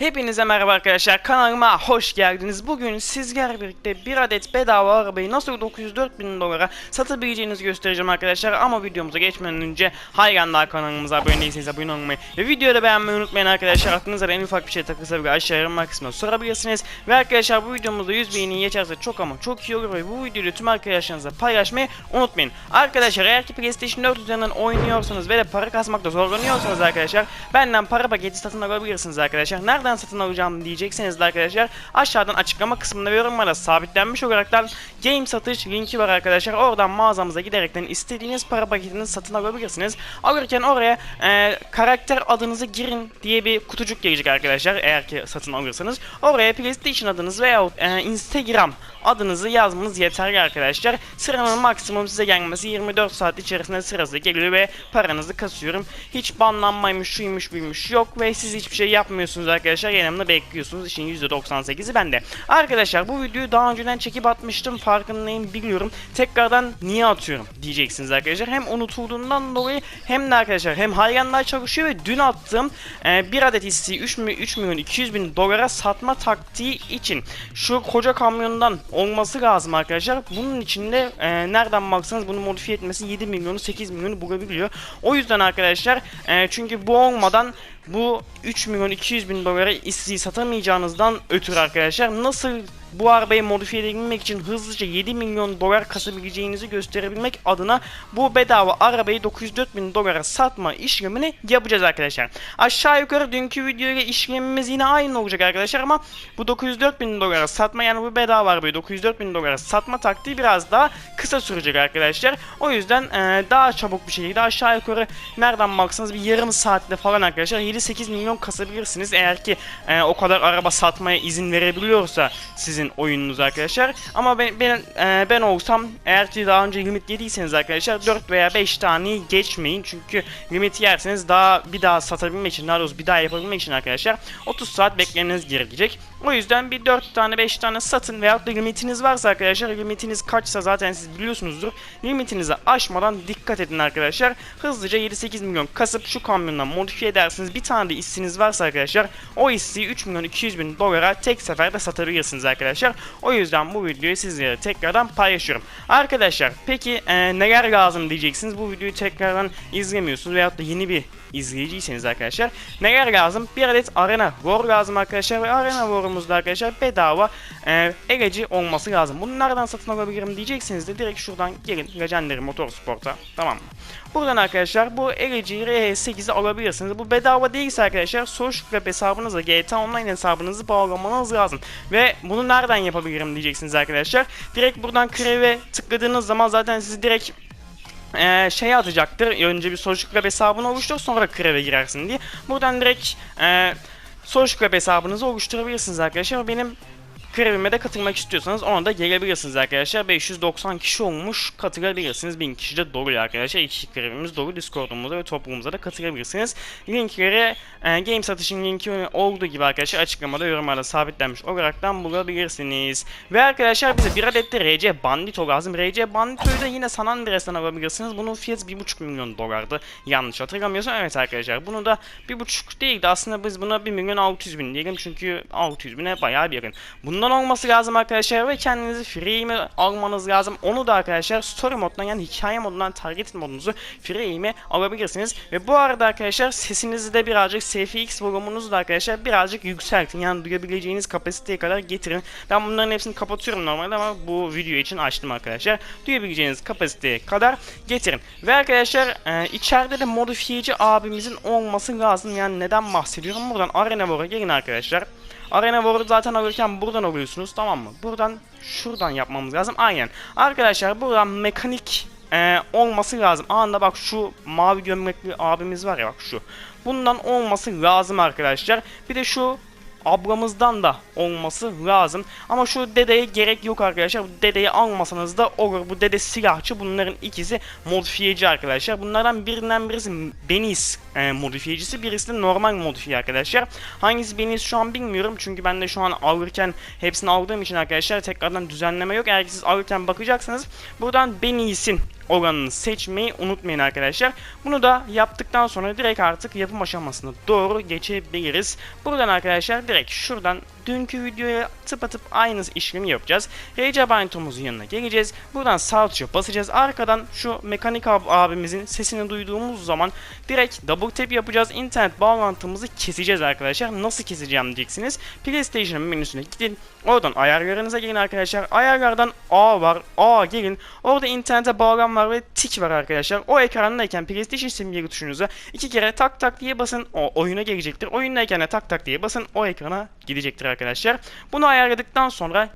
Hepinize merhaba arkadaşlar kanalıma hoş geldiniz. Bugün sizlerle birlikte bir adet bedava arabayı nasıl 904 bin dolara satabileceğinizi göstereceğim arkadaşlar. Ama videomuza geçmeden önce hayranlar kanalımıza abone değilseniz abone olmayı ve videoyu da beğenmeyi unutmayın arkadaşlar. Aklınıza en ufak bir şey takılsa bile aşağı yorumlar kısmına sorabilirsiniz. Ve arkadaşlar bu videomuzda 100 beğeni geçerse çok ama çok iyi olur ve bu videoyu tüm arkadaşlarınızla paylaşmayı unutmayın. Arkadaşlar eğer ki PlayStation 4 üzerinden oynuyorsanız ve de para kasmakta zorlanıyorsanız arkadaşlar benden para paketi satın alabilirsiniz arkadaşlar. Nereden satın alacağım diyecekseniz de arkadaşlar aşağıdan açıklama kısmında ve yorumlara sabitlenmiş olaraktan game satış linki var arkadaşlar. Oradan mağazamıza giderekten istediğiniz para paketini satın alabilirsiniz. Alırken oraya e, karakter adınızı girin diye bir kutucuk gelecek arkadaşlar eğer ki satın alırsanız. Oraya PlayStation adınız veya e, Instagram adınızı yazmanız yeterli arkadaşlar. Sıranın maksimum size gelmesi 24 saat içerisinde sırası geliyor ve paranızı kasıyorum. Hiç banlanmaymış, şuymuş, buymuş yok ve siz hiçbir şey yapmıyorsunuz arkadaşlar. Yanımda bekliyorsunuz. İşin %98'i bende. Arkadaşlar bu videoyu daha önceden çekip atmıştım. Farkındayım biliyorum. Tekrardan niye atıyorum diyeceksiniz arkadaşlar. Hem unutulduğundan dolayı hem de arkadaşlar hem hayranlar çalışıyor ve dün attığım e, bir adet hisseyi 3, mi- 3 milyon 200 bin dolara satma taktiği için şu koca kamyondan olması lazım arkadaşlar. Bunun içinde e, nereden baksanız bunu modifiye etmesi 7 milyonu 8 milyonu bulabiliyor. O yüzden arkadaşlar e, çünkü bu olmadan bu 3 milyon 200 bin dolara isteği satamayacağınızdan ötürü arkadaşlar nasıl bu arabayı modifiye edebilmek için hızlıca 7 milyon dolar kasabileceğinizi gösterebilmek adına bu bedava arabayı 904 bin dolara satma işlemini yapacağız arkadaşlar. Aşağı yukarı dünkü videoyla işlemimiz yine aynı olacak arkadaşlar ama bu 904 bin dolara satma yani bu bedava arabayı 904 bin dolara satma taktiği biraz daha kısa sürecek arkadaşlar. O yüzden e, daha çabuk bir şekilde aşağı yukarı nereden baksanız bir yarım saatte falan arkadaşlar 7-8 milyon kasabilirsiniz. Eğer ki e, o kadar araba satmaya izin verebiliyorsa sizin oyununuz arkadaşlar. Ama ben ben, e, ben olsam eğer ki daha önce limit yediyseniz arkadaşlar 4 veya 5 taneyi geçmeyin. Çünkü limit yerseniz daha bir daha satabilmek için daha doğrusu bir daha yapabilmek için arkadaşlar 30 saat beklemeniz gerekecek. O yüzden bir 4 tane 5 tane satın veyahut da limitiniz varsa arkadaşlar limitiniz kaçsa zaten siz biliyorsunuzdur. Limitinizi aşmadan dikkat edin arkadaşlar. Hızlıca 7-8 milyon kasıp şu kamyondan modifiye edersiniz. Bir tane de hissiniz varsa arkadaşlar o hisseyi 3 milyon 200 bin dolara tek seferde satabilirsiniz arkadaşlar. O yüzden bu videoyu sizlere tekrardan paylaşıyorum. Arkadaşlar peki e, neler lazım diyeceksiniz. Bu videoyu tekrardan izlemiyorsunuz veyahut da yeni bir izleyiciyseniz arkadaşlar neler lazım? Bir adet Arena War lazım arkadaşlar ve Arena War'umuzda arkadaşlar bedava e, eleci olması lazım. Bunu nereden satın alabilirim diyeceksiniz de direkt şuradan gelin Legendary Motorsport'a tamam mı? Buradan arkadaşlar bu eleciyi RH8'i alabilirsiniz. Bu bedava değilse arkadaşlar Social Club hesabınıza GTA Online hesabınızı bağlamanız lazım. Ve bunu nereden yapabilirim diyeceksiniz arkadaşlar. Direkt buradan kreve tıkladığınız zaman zaten sizi direkt eee şey atacaktır. Önce bir Social Club hesabını oluştur sonra kreve girersin diye. Buradan direkt eee Social Club hesabınızı oluşturabilirsiniz arkadaşlar. Benim Krevime de katılmak istiyorsanız ona da gelebilirsiniz arkadaşlar. 590 kişi olmuş katılabilirsiniz. 1000 kişi de dolu arkadaşlar. İki krevimiz dolu. Discord'umuza ve toplumumuza da katılabilirsiniz. Linkleri e, game satışın linki olduğu gibi arkadaşlar açıklamada yorumlarda sabitlenmiş olaraktan bulabilirsiniz. Ve arkadaşlar bize bir adet de RC Bandito lazım. RC Bandito'yu da yine San Andreas'tan alabilirsiniz. Bunun fiyatı 1,5 milyon dolardı. Yanlış hatırlamıyorsam evet arkadaşlar. Bunu da 1,5 değildi. Aslında biz buna 1 milyon 600 bin diyelim. Çünkü 600 bine bayağı bir yakın. Bundan olması lazım arkadaşlar ve kendinizi free mi almanız lazım. Onu da arkadaşlar story modundan yani hikaye modundan target modunuzu free mi alabilirsiniz. Ve bu arada arkadaşlar sesinizi de birazcık SFX volumunuzu da arkadaşlar birazcık yükseltin. Yani duyabileceğiniz kapasiteye kadar getirin. Ben bunların hepsini kapatıyorum normalde ama bu video için açtım arkadaşlar. Duyabileceğiniz kapasiteye kadar getirin. Ve arkadaşlar e, içeride de modifiyeci abimizin olması lazım. Yani neden bahsediyorum? Buradan Arena War'a gelin arkadaşlar. Arena War'u zaten alırken buradan alıyorsunuz tamam mı? Buradan şuradan yapmamız lazım. Aynen. Arkadaşlar buradan mekanik e, olması lazım. Anında bak şu mavi gömlekli abimiz var ya bak şu. Bundan olması lazım arkadaşlar. Bir de şu ablamızdan da olması lazım. Ama şu dedeye gerek yok arkadaşlar. Bu dedeyi almasanız da olur. Bu dede silahçı. Bunların ikisi modifiyeci arkadaşlar. Bunlardan birinden birisi Benis e, modifiyecisi. Birisi de normal modifiye arkadaşlar. Hangisi Benis şu an bilmiyorum. Çünkü ben de şu an alırken hepsini aldığım için arkadaşlar tekrardan düzenleme yok. Eğer siz alırken bakacaksanız buradan Benis'in oranını seçmeyi unutmayın arkadaşlar. Bunu da yaptıktan sonra direkt artık yapım aşamasına doğru geçebiliriz. Buradan arkadaşlar direkt şuradan dünkü videoya tıpatıp aynı işlemi yapacağız. RC Bintom'umuzun yanına geleceğiz. Buradan sağ basacağız. Arkadan şu mekanik ab- abimizin sesini duyduğumuz zaman direkt double tap yapacağız. İnternet bağlantımızı keseceğiz arkadaşlar. Nasıl keseceğim diyeceksiniz. PlayStation menüsüne gidin. Oradan ayarlarınıza gelin arkadaşlar. Ayarlardan A var. A gelin. Orada internete bağlan var ve tik var arkadaşlar. O ekrandayken PlayStation simgeli tuşunuza iki kere tak tak diye basın. O oyuna gelecektir. Oyundayken de tak tak diye basın. O ekrana gidecektir arkadaşlar. Bunu ayarladıktan sonra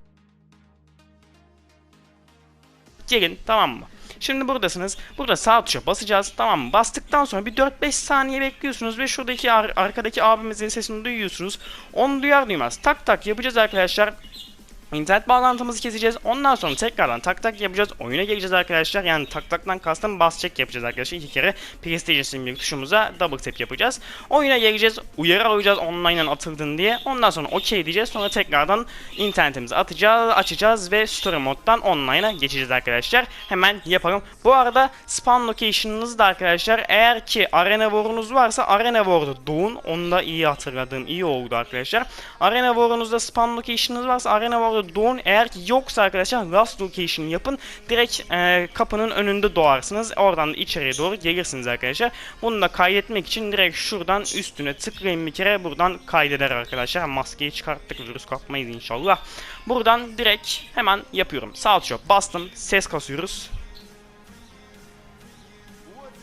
gelin tamam mı? Şimdi buradasınız. Burada sağ tuşa basacağız. Tamam mı? Bastıktan sonra bir 4-5 saniye bekliyorsunuz ve şuradaki ar- arkadaki abimizin sesini duyuyorsunuz. Onu duyar duymaz tak tak yapacağız arkadaşlar. İnternet bağlantımızı keseceğiz. Ondan sonra tekrardan tak tak yapacağız. Oyuna geleceğiz arkadaşlar. Yani tak taktan kastım bas check yapacağız arkadaşlar. İki kere PlayStation simgeli tuşumuza double tap yapacağız. Oyuna geleceğiz. Uyarı alacağız online'dan atıldın diye. Ondan sonra okey diyeceğiz. Sonra tekrardan internetimizi atacağız, açacağız ve story moddan online'a geçeceğiz arkadaşlar. Hemen yapalım. Bu arada spawn location'ınız da arkadaşlar eğer ki Arena War'unuz varsa Arena War'da doğun. Onu da iyi hatırladığım iyi oldu arkadaşlar. Arena War'unuzda spawn location'ınız varsa Arena War'da doğun. Eğer ki yoksa arkadaşlar Last Location yapın. Direkt e, kapının önünde doğarsınız. Oradan da içeriye doğru gelirsiniz arkadaşlar. Bunu da kaydetmek için direkt şuradan üstüne tıklayın bir kere. Buradan kaydeder arkadaşlar. Maskeyi çıkarttık. Virüs kapmayız inşallah. Buradan direkt hemen yapıyorum. Sağ bastım. Ses kasıyoruz.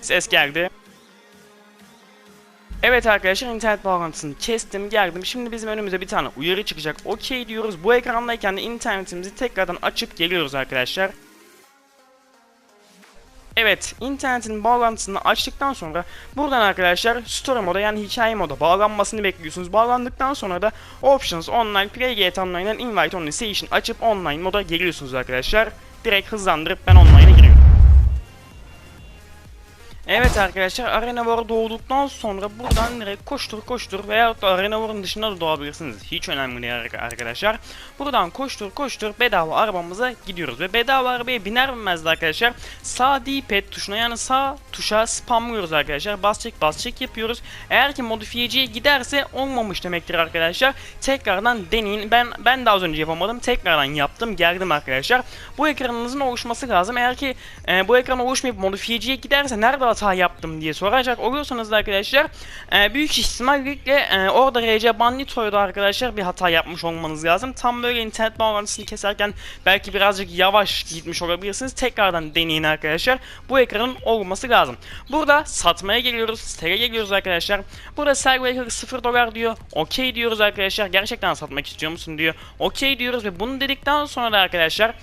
Ses geldi. Evet arkadaşlar internet bağlantısını kestim geldim. Şimdi bizim önümüze bir tane uyarı çıkacak. Okey diyoruz. Bu ekrandayken de internetimizi tekrardan açıp geliyoruz arkadaşlar. Evet, internetin bağlantısını açtıktan sonra buradan arkadaşlar story moda yani hikaye moda bağlanmasını bekliyorsunuz. Bağlandıktan sonra da Options Online Play GTA Online'dan Invite Only Session açıp online moda geliyorsunuz arkadaşlar. Direkt hızlandırıp ben online'a giriyorum. Evet arkadaşlar Arena War doğduktan sonra buradan direkt koştur koştur veya da Arena War'ın dışında da doğabilirsiniz. Hiç önemli değil ar- arkadaşlar. Buradan koştur koştur bedava arabamıza gidiyoruz ve bedava arabaya biner binmez arkadaşlar sağ D-pad tuşuna yani sağ tuşa spamlıyoruz arkadaşlar. Bas çek bas çek yapıyoruz. Eğer ki modifiyeciye giderse olmamış demektir arkadaşlar. Tekrardan deneyin. Ben ben az önce yapamadım. Tekrardan yaptım. Geldim arkadaşlar. Bu ekranınızın oluşması lazım. Eğer ki e, bu ekran oluşmayıp modifiyeciye giderse nerede hata yaptım diye soracak oluyorsanız da arkadaşlar e, büyük ihtimalle e, orada RC Bandito'da arkadaşlar bir hata yapmış olmanız lazım. Tam böyle internet bağlantısını keserken belki birazcık yavaş gitmiş olabilirsiniz. Tekrardan deneyin arkadaşlar. Bu ekranın olması lazım. Burada satmaya geliyoruz. Siteye geliyoruz arkadaşlar. Burada Server 0 dolar diyor. Okey diyoruz arkadaşlar. Gerçekten satmak istiyor musun diyor. Okey diyoruz ve bunu dedikten sonra da arkadaşlar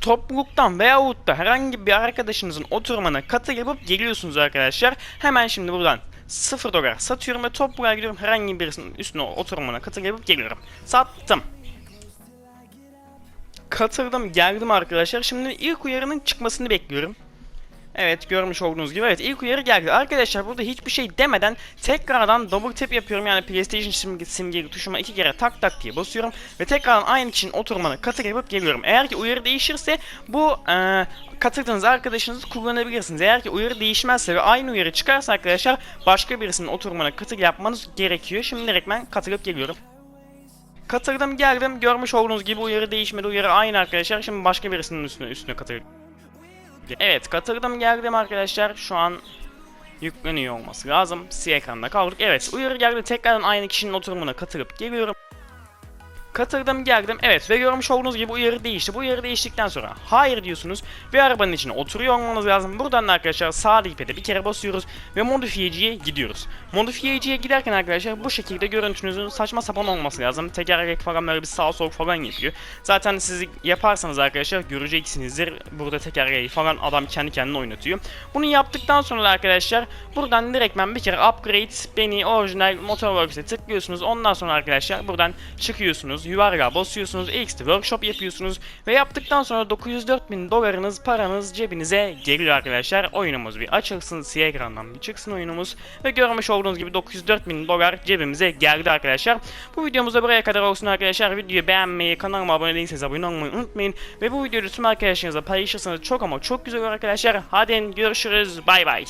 topluluktan veyahut da herhangi bir arkadaşınızın oturumuna katı yapıp geliyorsunuz arkadaşlar. Hemen şimdi buradan 0 dolar satıyorum ve topluluğa gidiyorum. Herhangi birisinin üstüne oturumuna katı yapıp geliyorum. Sattım. Katıldım geldim arkadaşlar. Şimdi ilk uyarının çıkmasını bekliyorum. Evet görmüş olduğunuz gibi evet ilk uyarı geldi. Arkadaşlar burada hiçbir şey demeden tekrardan double tap yapıyorum. Yani PlayStation simge, simgeli tuşuma iki kere tak tak diye basıyorum. Ve tekrardan aynı kişinin oturumuna katı yapıp geliyorum. Eğer ki uyarı değişirse bu e, katıldığınız arkadaşınızı kullanabilirsiniz. Eğer ki uyarı değişmezse ve aynı uyarı çıkarsa arkadaşlar başka birisinin oturumuna katı yapmanız gerekiyor. Şimdi direkt ben katılıp geliyorum. Katıldım geldim. Görmüş olduğunuz gibi uyarı değişmedi. Uyarı aynı arkadaşlar. Şimdi başka birisinin üstüne üstüne Evet katıldım geldim arkadaşlar. Şu an yükleniyor olması lazım. Siyah ekranda kaldık. Evet uyarı geldi. Tekrardan aynı kişinin oturumuna katılıp geliyorum. Katıldım geldim. Evet ve görmüş olduğunuz gibi uyarı değişti. Bu uyarı değiştikten sonra hayır diyorsunuz ve arabanın içine oturuyor olmanız lazım. Buradan da arkadaşlar sağ D-pad'e bir kere basıyoruz ve modifiyeciye gidiyoruz. Modifiyeciye giderken arkadaşlar bu şekilde görüntünüzün saçma sapan olması lazım. Tekerlek falan böyle bir sağ sol falan yapıyor. Zaten siz yaparsanız arkadaşlar göreceksinizdir. Burada tekerleği falan adam kendi kendine oynatıyor. Bunu yaptıktan sonra da arkadaşlar buradan direktmen bir kere upgrade beni orijinal Motorworks'e tıklıyorsunuz. Ondan sonra arkadaşlar buradan çıkıyorsunuz. Yuvarlığa basıyorsunuz. XT Workshop yapıyorsunuz. Ve yaptıktan sonra 904 bin dolarınız paranız cebinize geliyor arkadaşlar. Oyunumuz bir açılsın. Siyah ekrandan bir çıksın oyunumuz. Ve görmüş olduğunuz gibi 904 bin dolar cebimize geldi arkadaşlar. Bu videomuz da buraya kadar olsun arkadaşlar. Videoyu beğenmeyi, kanalıma abone değilseniz abone olmayı unutmayın. Ve bu videoyu tüm arkadaşlarınızla paylaşırsanız çok ama çok güzel olur arkadaşlar. Hadi görüşürüz. Bay bay.